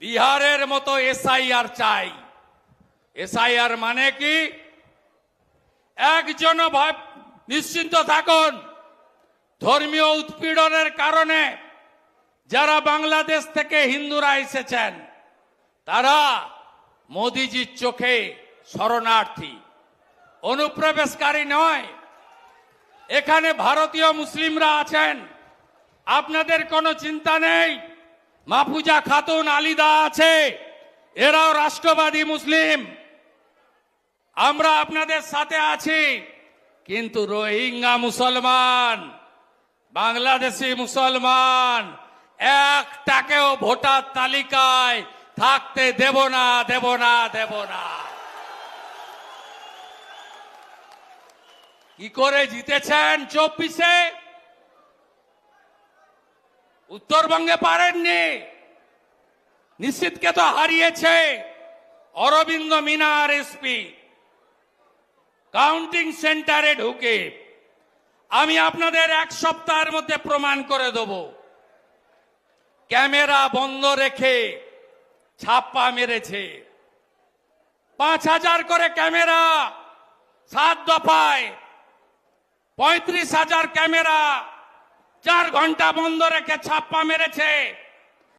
বিহারের মতো এসআইআর চাই। এসআইআর মানে কি? একজন নিশ্চিন্ত থাকুন। ধর্মীয় উৎপীড়নের কারণে যারা বাংলাদেশ থেকে হিন্দুরা এসেছেন, তারা মোদিজির চোখে শরণার্থী। অনুপ্রবেশকারী নয়। এখানে ভারতীয় মুসলিমরা আছেন। আপনাদের কোনো চিন্তা নেই? মাহফুজা খাতুন আলিদা আছে। এরাও রাষ্ট্রবাদী মুসলিম। আমরা আপনাদের সাথে আছি, কিন্তু রোহিঙ্গা মুসলমান, বাংলাদেশি মুসলমান, একটাকেও ভোটার তালিকায় থাকতে দেব না দেব না দেব না। কি করে জিতেছেন চব্বিশে? উত্তরবঙ্গে পারেননি। নিশ্চিতকে তো হারিয়েছে অরবিন্দ মিনার এসপি। কাউন্টিং সেন্টারে ঢুকে আমি আপনাদের এক সপ্তাহের মধ্যে প্রমাণ করে দেব। ক্যামেরা বন্ধ রেখে ছাপ্পা মেরেছে। পাঁচ হাজার করে ক্যামেরা সাত দফায়। পঁয়ত্রিশ হাজার ক্যামেরা চার ঘণ্টা বন্ধ রেখে ছাপ্পা মেরেছে।